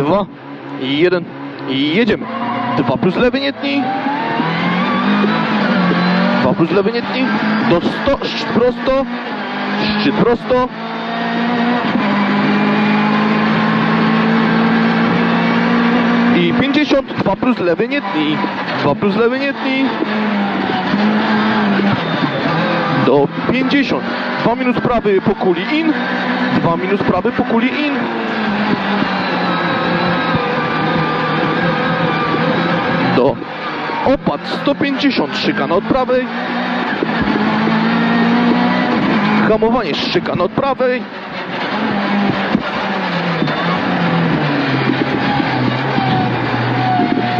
dwa, jeden i jedziemy. Dwa plus lewy nie tnij. Dwa plus lewy nie tnij. Do sto, szczyt prosto. Szczyt prosto. I 50, 2 plus lewy nie tnij. 2 plus lewy nie tnij. Do 50. 2 minus prawy po kuli in. 2 minus prawy po kuli in. 150 szykana od prawej. Hamowanie szykana od prawej.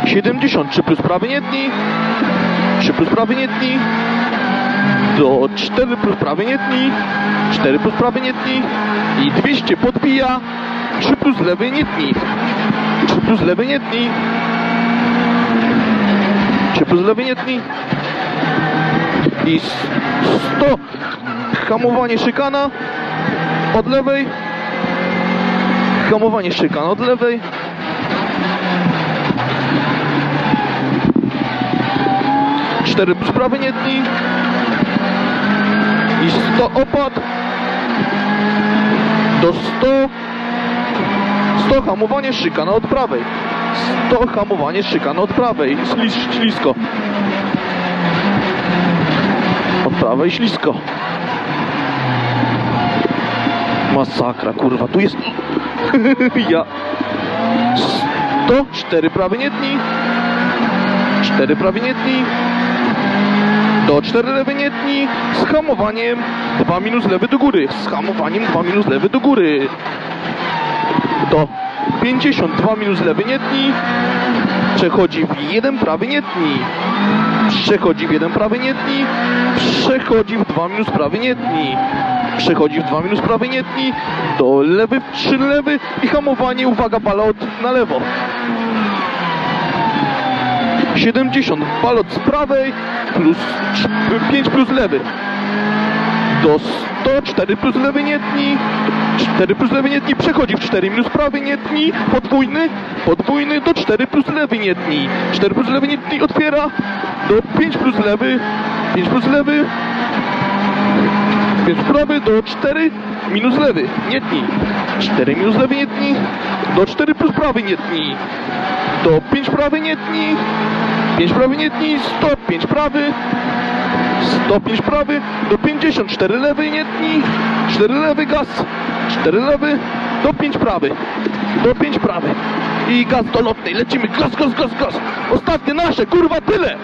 Siedemdziesiąt trzy plus prawy nie tnij. Trzy plus prawy nie tnij. Do 4 plus prawy nie tnij. 4 plus prawy nie tnij. I 200 podbija. 3 plus lewy nie tnij. 3 plus lewy nie tnij. 3 plus lewy nie tnij. I s- 100 hamowanie szykana od lewej. Hamowanie szykana od lewej. Cztery plus prawy nie tnij. I 100 opad. Do 100. 100 hamowanie szykana od prawej. 100 hamowanie szykana od prawej. Ślis, ślisko. Od prawej ślisko. Masakra, kurwa, tu jest... ja... 100, 4 prawy nie tnij. 4 prawy nie tnij. Do 4 lewy nie tnij. Z hamowaniem 2 minus lewy do góry. Z hamowaniem 2 minus lewy do góry. Do 52 minus lewy nie tnij. Przechodzi w jeden prawy nie tnij. Przechodzi w jeden prawy nie tnij. Przechodzi w 2 minus prawy nie tnij. Przechodzi w 2 minus prawy nie tnij. Do lewy w 3 lewy i hamowanie, uwaga, balot na lewo. 70 balot z prawej plus 5 plus lewy. Do 104 plus lewy nie tnij. 4 plus lewy nie tnij. Przechodzi w 4 minus prawy nie tnij. Podwójny. Podwójny do 4 plus lewy nie tnij. 4 plus lewy nie tnij. Otwiera. Do 5 plus lewy. 5 plus lewy. 5 prawy do 4 minus lewy. Nie tnij. 4 minus lewy nie tnij. Do 4 plus prawy nie tnij. Do 5 prawy nie tnij. 5 prawy nie tnij. 105 prawy. 105 prawy. Do 54 lewy nie tnij. 4 lewy gaz. 4 lewy. Do 5 prawy. Do 5 prawy. I gaz do lotnej. Lecimy. Gaz, gaz, gaz, gaz. Ostatnie nasze. Kurwa tyle.